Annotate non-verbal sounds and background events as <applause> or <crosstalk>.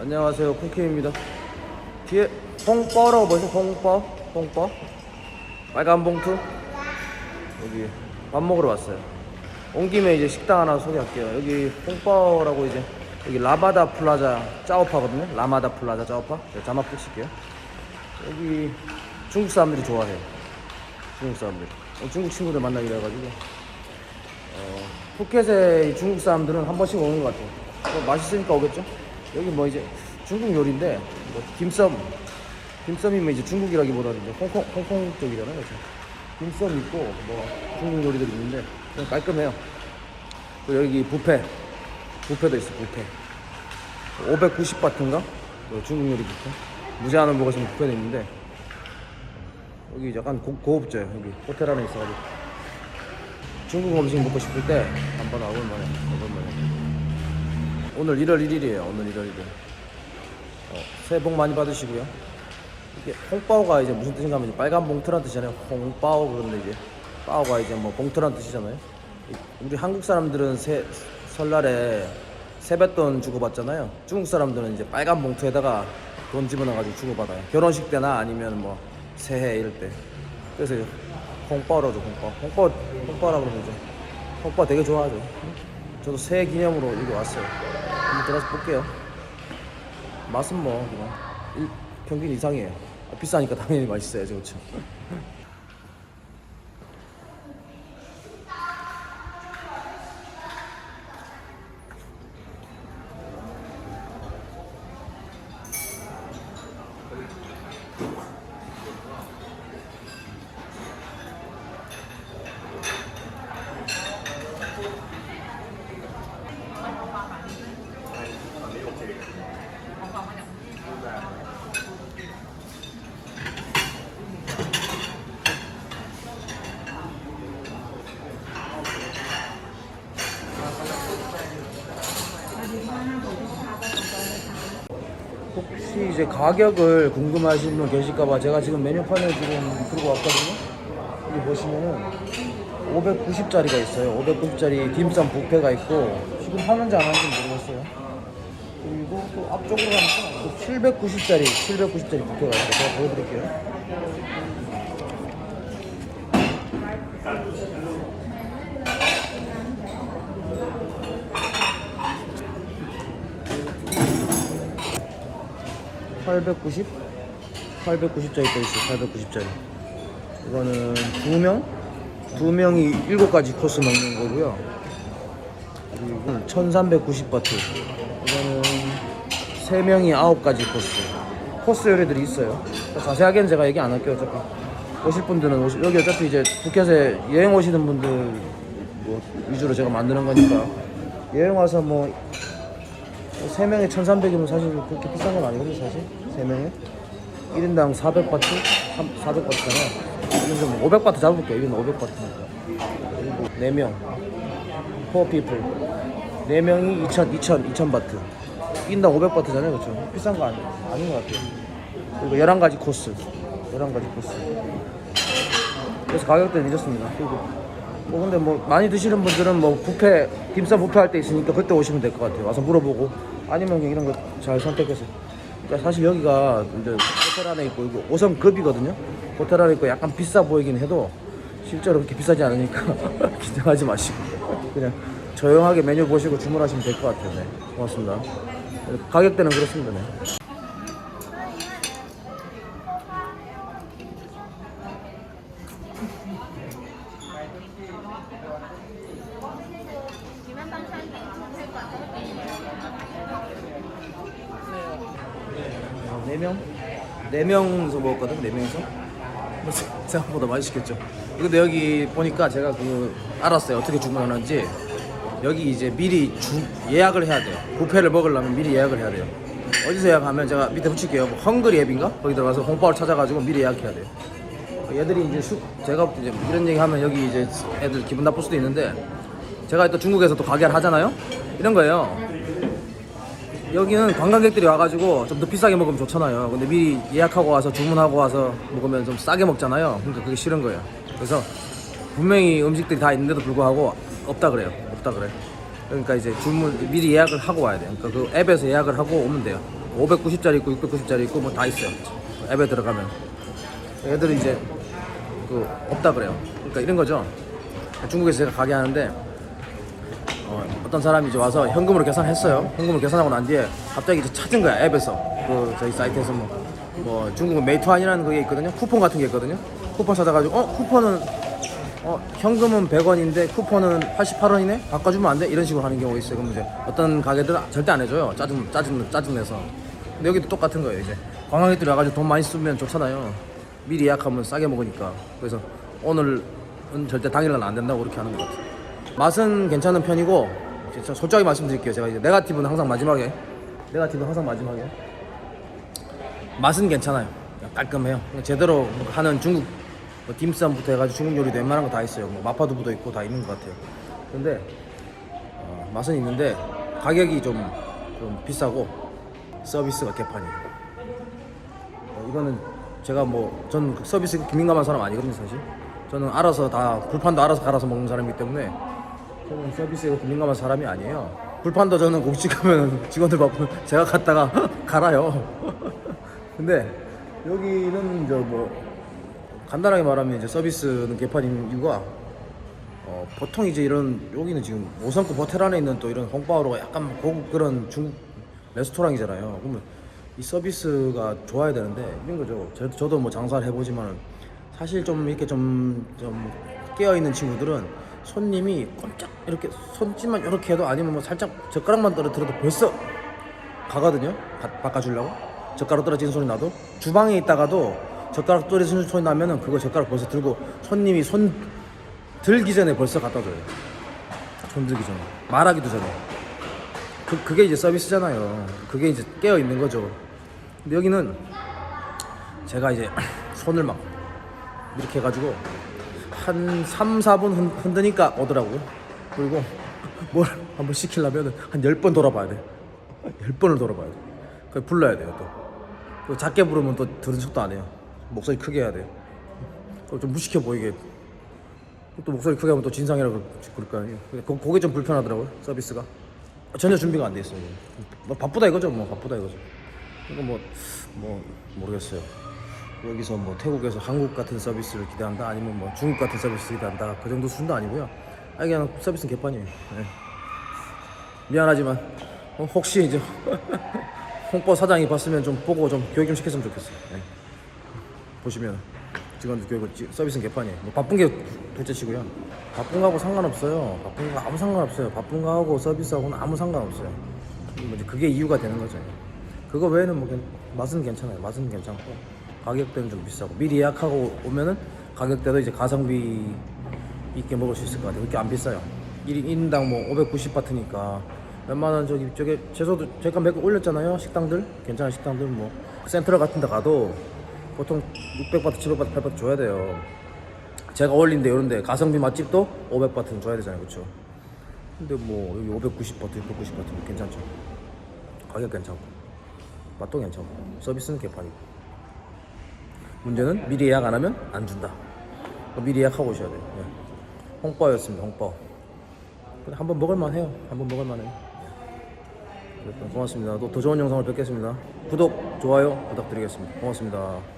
안녕하세요 쿠키입니다. 뒤에 홍뻐라고 보이세요 홍뻐? 홍뻐? 빨간 봉투? 여기 밥 먹으러 왔어요. 온 김에 이제 식당 하나 소개할게요. 여기 홍뻐라고 이제 여기 라바다 플라자 짜오파거든요. 라마다 플라자 짜오파. 제가 자막 붙일게요. 여기 중국 사람들이 좋아해요. 중국 사람들 어, 중국 친구들 만나기로 해가지고. 어, 푸켓에 이 중국 사람들은 한 번씩 오는 것 같아요. 뭐 맛있으니까 오겠죠? 여기 뭐 이제 중국 요리인데 뭐 김썸, 김썸이면 이제 중국이라기보다는 이제 홍콩, 홍콩 쪽이잖아요. 그렇죠? 김썸 있고 뭐 중국 요리들이 있는데 깔끔해요. 그리고 여기 뷔페, 뷔페도 있어 뷔페. 590바트인가? 그 중국 요리 뷔페. 무제한을 먹으시면 뷔페도 있는데 여기 약간 고, 고급져요. 여기 호텔 안에 있어가지고. 중국 음식 먹고 싶을 때 한번 와볼 만해 와볼 만해 오늘 1월 1일이에요. 오늘 1월 1일. 어, 새해 복 많이 받으시고요. 이게 홍바오가 이제 무슨 뜻인가 하면 빨간 봉투란 뜻이잖아요. 홍바오 그런데 이제 바오가 이제 뭐 봉투란 뜻이잖아요. 이- 우리 한국 사람들은 새, 설날에 세뱃돈 주고 받잖아요. 중국 사람들은 이제 빨간 봉투에다가 돈 집어넣어가지고 주고 받아요. 결혼식 때나 아니면 뭐 새해 이럴 때. 그래서 홍빠라죠 홍빠 홍빠 홍빠라 그러면 이제 홍빠 되게 좋아하죠. 저도 새해 기념으로 여기 왔어요 들어가서 볼게요. 맛은 뭐 그냥 일- 평균 이상이에요. 아, 비싸니까 당연히 맛있어야죠 그렇죠 혹시 이제 가격을 궁금하신 분 계실까봐 제가 지금 메뉴판을 지금 들고 왔거든요. 여기 보시면은 590짜리가 있어요. 590짜리 딤섬 뷔페가 있고 지금 하는지 안 하는지 모르겠어요. 그리고 또 앞쪽으로 또 790짜리 790짜리 뷔페가 있어요. 제가 보여드릴게요. (890) 890짜리 또 있어요 (890짜리) 이거는 두 명? 두 명이 일곱 가지 코스 먹는 거고요. 그리고 1390바트. 이거는 세 명이 아홉 가지 코스. 코스 요리들이 있어요. 자세하게는 제가 얘기 안 할게요 어차피. 오실 분들은 오시, 여기 어차피 이제 푸켓에 여행 오시는 분들 뭐 위주로 제가 만드는 거니까. 여행 와서 뭐 세 명에 1,300이면 사실 그렇게 비싼 건 아니거든요, 사실. 세 명에. 1인당 400바트? 400바트잖아요. 이건 좀 500바트 잡을게요. 이건 500바트니까. 그리고 4명. 4 people. 4명이 2,000, 2,000, 2,000바트. 1인당 500바트잖아요, 그렇죠? 비싼 거 아니, 아닌 것 같아요. 그리고 11가지 코스. 11가지 코스. 그래서 가격대는 잊었습니다. 그리고 뭐 근데 뭐 많이 드시는 분들은 뭐 뷔페 딤섬 뷔페 할 때 있으니까 그때 오시면 될 것 같아요. 와서 물어보고 아니면 이런 거 잘 선택해서. 그러니까 사실 여기가 이제 호텔 안에 있고 이거 5성급이거든요. 호텔 안에 있고 약간 비싸 보이긴 해도 실제로 그렇게 비싸지 않으니까 <laughs> 긴장하지 마시고 그냥 조용하게 메뉴 보시고 주문하시면 될 것 같아요. 네. 고맙습니다. 가격대는 그렇습니다. 네. 네 명? 네 명이서 먹었거든, 네 명이서. 뭐 생각보다 맛있겠죠. 근데 여기 보니까 제가 그 알았어요. 어떻게 주문하는지. 여기 이제 미리 주, 예약을 해야 돼요. 뷔페를 먹으려면 미리 예약을 해야 돼요. 어디서 예약하면 제가 밑에 붙일게요. 뭐 헝그리 앱인가? 거기 들어가서 홍보를 찾아가지고 미리 예약해야 돼요. 얘들이 이제 수, 제가 이제 이런 얘기 하면 여기 이제 애들 기분 나쁠 수도 있는데 제가 또 중국에서 또 가게를 하잖아요. 이런 거예요. 여기는 관광객들이 와가지고 좀 더 비싸게 먹으면 좋잖아요. 근데 미리 예약하고 와서 주문하고 와서 먹으면 좀 싸게 먹잖아요. 그러니까 그게 싫은 거예요. 그래서 분명히 음식들이 다 있는데도 불구하고 없다 그래요. 없다 그래. 그러니까 이제 주문 미리 예약을 하고 와야 돼요. 그러니까 그 앱에서 예약을 하고 오면 돼요. 590짜리 있고 690짜리 있고 뭐 다 있어요. 앱에 들어가면 애들이 이제 그 없다 그래요. 그러니까 이런 거죠. 중국에서 제가 가게 하는데 어, 어떤 사람이 이제 와서 현금으로 계산했어요. 현금으로 계산하고 난 뒤에 갑자기 이제 찾은 거야 앱에서 그 저희 사이트에서 뭐, 뭐 중국은 메이투안이라는 그게 있거든요. 쿠폰 같은 게 있거든요. 쿠폰 찾아가지고 어 쿠폰은 어 현금은 100원인데 쿠폰은 88원이네 바꿔주면 안 돼? 이런 식으로 하는 경우가 있어요. 그럼 이제 어떤 가게들은 절대 안 해줘요. 짜증 짜증 짜증 내서. 근데 여기도 똑같은 거예요. 이제 관광객들이 와가지고 돈 많이 쓰면 좋잖아요. 미리 예약하면 싸게 먹으니까. 그래서 오늘은 절대 당일날 안 된다고 그렇게 하는 것 같아요. 맛은 괜찮은 편이고 진짜 솔직하게 말씀드릴게요. 제가 이제 네가티브는 항상 마지막에 네가티브는 항상 마지막에 맛은 괜찮아요. 깔끔해요. 제대로 하는 중국 뭐 딤섬부터 해가지고 중국 요리도 웬만한 거 다 있어요. 뭐 마파두부도 있고 다 있는 것 같아요. 근데 어, 맛은 있는데 가격이 좀, 좀 비싸고 서비스가 개판이에요. 어, 이거는 제가 뭐 전 서비스 민감한 사람 아니거든요 사실. 저는 알아서 다 불판도 알아서 갈아서 먹는 사람이기 때문에 저는 서비스에 그렇게 민감한 사람이 아니에요. 불판도 저는 고깃집 가면 <laughs> 직원들 바쁘면 제가 갔다가 <laughs> 갈아요. <laughs> 근데 여기는 이제 뭐 간단하게 말하면 이제 서비스는 개판인 이유가 어, 보통 이제 이런 여기는 지금 5성급 호텔 안에 있는 또 이런 홍바오로가 약간 고급 그런 중국 레스토랑이잖아요. 그러면 이 서비스가 좋아야 되는데 이런 거죠. 저, 저도 뭐 장사를 해보지만 사실 좀 이렇게 좀, 좀 깨어 있는 친구들은 손님이 꼼짝 이렇게 손짓만 이렇게 해도 아니면 뭐 살짝 젓가락만 떨어뜨려도 벌써 가거든요. 바, 바꿔주려고 젓가락 떨어지는 소리 나도 주방에 있다가도 젓가락 떨어지는 소리 나면은 그거 젓가락 벌써 들고 손님이 손 들기 전에 벌써 갖다 줘요. 손 들기 전에 말하기도 전에 그 그게 이제 서비스잖아요. 그게 이제 깨어 있는 거죠. 근데 여기는 제가 이제 <clears throat> 손을 막 이렇게 해가지고 한 3, 4분 흔, 흔드니까 오더라고요. 그리고 <laughs> 뭘 한번 시키려면 한 10번 돌아봐야 돼. 10번을 돌아봐야 돼. 그 불러야 돼요 또. 그 작게 부르면 또 들은 척도 안 해요. 목소리 크게 해야 돼요. 그좀 무식해 보이게. 또 목소리 크게 하면 또 진상이라고 그럴 거 아니에요. 그- 그게 좀 불편하더라고요 서비스가. 전혀 준비가 안 돼 있어요. 뭐 바쁘다 이거죠, 뭐 바쁘다 이거죠. 이거 뭐, 뭐 모르겠어요. 여기서 뭐 태국에서 한국 같은 서비스를 기대한다, 아니면 뭐 중국 같은 서비스를 기대한다, 그 정도 수준도 아니고요. 아 그냥 서비스는 개판이에요. 네. 미안하지만 어, 혹시 이제 <laughs> 홍보 사장이 봤으면 좀 보고 좀 교육 좀 시켰으면 좋겠어요. 네. 보시면 직원들 교육을 지- 서비스는 개판이에요. 뭐 바쁜 게 둘째치고요. 바쁜 거하고 상관없어요. 바쁜 거 아무 상관없어요. 바쁜 거하고 서비스하고는 아무 상관없어요. 뭐 이제 그게 이유가 되는 거죠. 그거 외에는 뭐 괜- 맛은 괜찮아요. 맛은 괜찮고 가격대는 좀 비싸고 미리 예약하고 오면은 가격대도 이제 가성비 있게 먹을 수 있을 것 같아요. 그렇게 안 비싸요. 1인, 당 뭐 590바트니까 웬만한 저기 저게 채소도 제가 몇개 올렸잖아요. 식당들 괜찮은 식당들 뭐 센트럴 같은 데 가도 보통 600바트, 700바트, 800바트 줘야 돼요. 제가 올린데 이런데 가성비 맛집도 500바트는 줘야 되잖아요. 그렇죠? 근데 뭐 여기 590바트, 690바트 괜찮죠. 가격 괜찮고 맛도 괜찮고 서비스는 개판이고 문제는 미리 예약 안 하면 안 준다. 미리 예약하고 오셔야 돼요. 네. 홍빠였습니다. 홍빠. 한번 먹을만 해요. 한번 먹을만 해요. 네. 고맙습니다. 또 더 좋은 영상을 뵙겠습니다. 구독, 좋아요 부탁드리겠습니다. 고맙습니다.